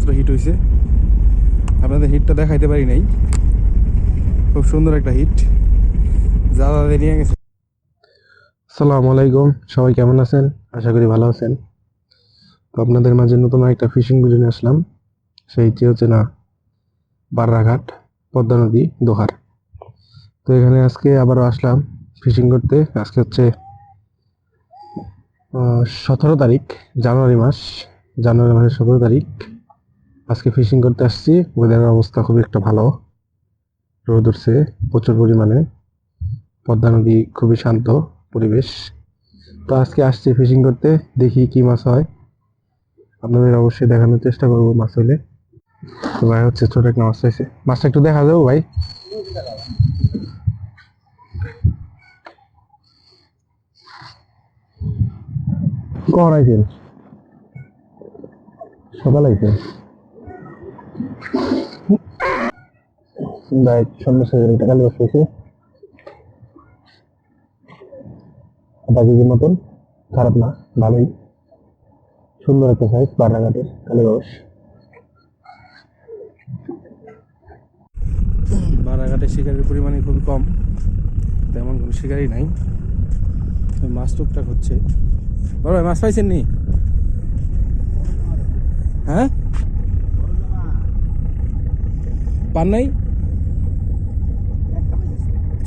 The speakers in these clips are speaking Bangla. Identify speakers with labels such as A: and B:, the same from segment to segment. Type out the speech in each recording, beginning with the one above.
A: মাত্র হিট হয়েছে আপনাদের হিটটা দেখাইতে পারি নাই। খুব সুন্দর একটা হিট যা দাদা নিয়ে গেছে।
B: আসসালামু আলাইকুম, সবাই কেমন আছেন? আশা করি ভালো আছেন। তো আপনাদের মাঝে নতুন একটা ফিশিং ভিডিও নিয়ে আসলাম। সেইটি হচ্ছে না, বাররাঘাট, পদ্মা নদী, দোহার। তো এখানে আজকে আবারও আসলাম ফিশিং করতে। আজকে হচ্ছে সতেরো তারিখ, জানুয়ারি মাস। জানুয়ারি মাসের সতেরো তারিখ। আজকে ফিশিং করতে আসছি। ওয়েদারের অবস্থা খুব একটা ভালো। রোদ উঠছে প্রচুর পরিমাণে। পদ্মা নদী খুবই শান্ত পরিবেশ। তো আজকে আসছি ফিশিং করতে। দেখি কি মাছ হয়। আপনাদের অবশ্যই দেখানোর চেষ্টা করব মাছ হলে। তো ভাই হচ্ছে ছোট একটা মাছ চাইছে মাছটা একটু দেখা যাব ভাই। কখন আইছেন? সকাল আইছেন? ভাই, সন্ধ্যা সাড়ে টাকা আধা মতন, খারাপ না, ভালোই। সুন্দর একটা সাইজ বারাঘাটের কালীবাস
A: বারাঘাটে শিকারির পরিমাণে খুবই কম, তেমন কোনো শিকারই নাই। মাছ টুকটাক হচ্ছে। বড় ভাই, মাছ পাইছেন নি? হ্যাঁ? পান নাই?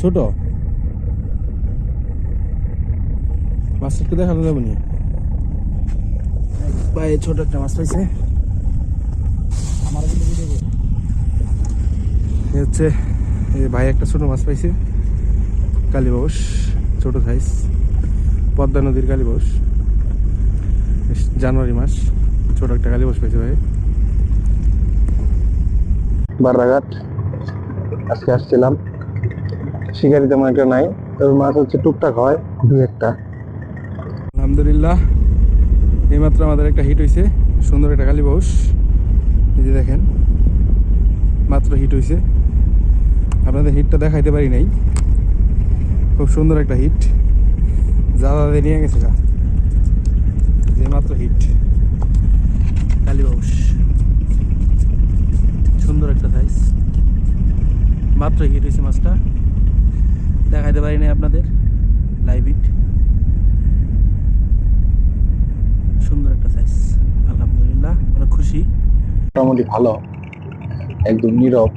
A: ছোট? মাছ একটু দেখানো যাব নি? ভাই ছোট একটা মাছ পাইছে। এ হচ্ছে ভাই একটা ছোট মাছ পাইছে কালীবাউস ছোট সাইজ পদ্মা নদীর কালীবাউস বেশ জানুয়ারি মাস, ছোট একটা কালীবাউস পাইছে ভাই।
B: বারাঘাট। আজকে আসছিলাম। শিকারি তেমন একটা নাই, তবে মাছ হচ্ছে টুকটাক হয়, দুই একটা।
A: আলহামদুলিল্লাহ, এইমাত্র আমাদের একটা হিট হয়েছে সুন্দর একটা কালীবাউস এই যে দেখেন, মাত্র হিট হয়েছে আপনাদের হিটটা দেখাইতে পারি নাই। খুব সুন্দর একটা হিট যা দাদা নিয়ে গেছে যে মাত্র হিট কালীবাউস একটা সাইজ মাত্র হিট হয়েছে মাছটা। দেখাইতে পারি নাই আপনাদের। লাইভ হিট সুন্দর একটা সাইজ আলহামদুলিল্লাহ, অনেক খুশি।
B: মোটামুটি ভালো। একদম নীরব।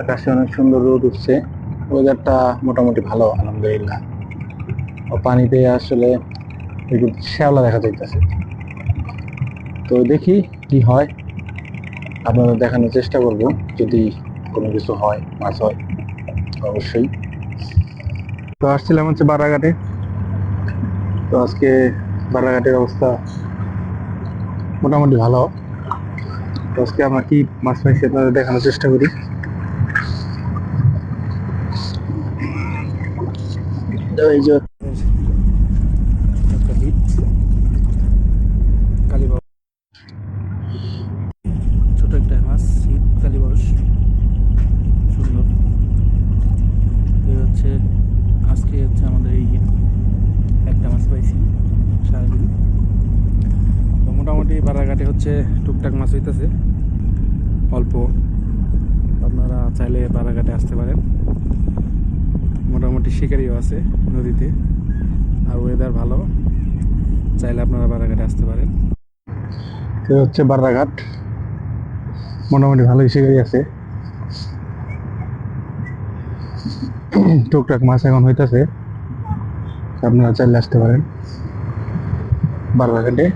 B: আকাশে অনেক সুন্দর রোদ উঠছে। ওয়েদারটা মোটামুটি ভালো, আলহামদুলিল্লাহ। ও পানিতে আসলে একটু শ্যাওলা দেখা যাইতেছে। তো দেখি কি হয়। আপনাদের দেখানোর চেষ্টা করব, যদি কোনো কিছু হয় মাছ হয়, অবশ্যই। তো আসছিলাম হচ্ছে বারাঘাটে। তো আজকে বারাঘাটের অবস্থা মোটামুটি ভালো। তো আজকে আমরা কি মাছ পাইছি আপনাদের দেখানোর চেষ্টা করি? এই যে
A: একটা হিট কালীবাউস ছোট একটা মাছ হিট কালীবাউস সুন্দর এই হচ্ছে আজকে হচ্ছে আমাদের এই হিট একটা মাছ পাইছি সারাদিন তো মোটামুটি বারাঘাটে হচ্ছে টুকটাক মাছ হইতেছে। অল্প। আপনারা চাইলে বারাঘাটে আসতে পারেন। মোটামুটি শিকারিও আছে নদীতে। আর ওয়েদার ভালো। চাইলে আপনারা বারাঘাটে আসতে পারেন।
B: এই হচ্ছে বাররাঘাট মোটামুটি ভালোই শিকারি আছে। টুকটাক মাছ এখন হইতেছে। আপনারা চাইলে আসতে পারেন। বাররাঘাটে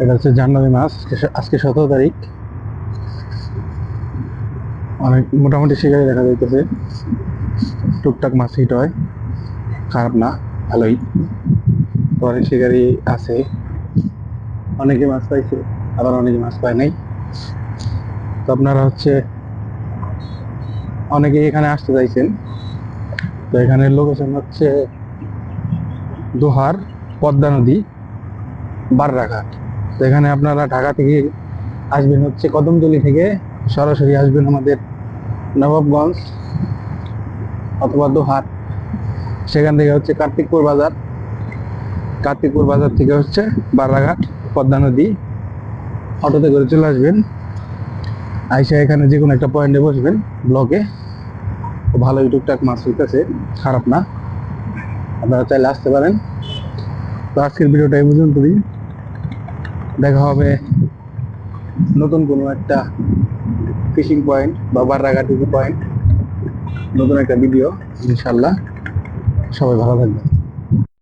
B: এটা হচ্ছে মাস আজকে- আজকে সতেরো তারিখ। অনেক মোটামুটি শিকারি দেখা যাইতেছে। টুকটাক মাছ হিট হয়। খারাপ না, ভালোই। তো অনেক শিকারি আছে। অনেকে মাছ পাইছে, আবার অনেকে মাছ পায় নাই। তো আপনারা হচ্ছে অনেকে এখানে আসতে চাইছেন। তো এখানে লোকেশন হচ্ছে দোহার পদ্মা নদী, বাররাঘাট। তো এখানে আপনারা ঢাকা থেকে আসবেন হচ্ছে কদমতলি থেকে, সরাসরি আসবেন আমাদের নবাবগঞ্জ অথবা দোহার। সেখান থেকে হচ্ছে কার্তিকপুর বাজার। কার্তিকপুর বাজার থেকে হচ্ছে বারাঘাট, পদ্মা নদী অটোতে করে চলে আসবেন। আইসা এখানে যে কোনো একটা পয়েন্টে বসবেন ব্লকে ভালোই টুকটাক মাছ হইতেছে, খারাপ না। আপনারা চাইলে আসতে পারেন। তো আজকের ভিডিওটা এই পর্যন্তই। দেখা হবে নতুন কোনো একটা ফিশিং পয়েন্ট বা বারাগাটি পয়েন্ট নতুন একটা ভিডিও ইনশাল্লাহ সবাই ভালো থাকবেন।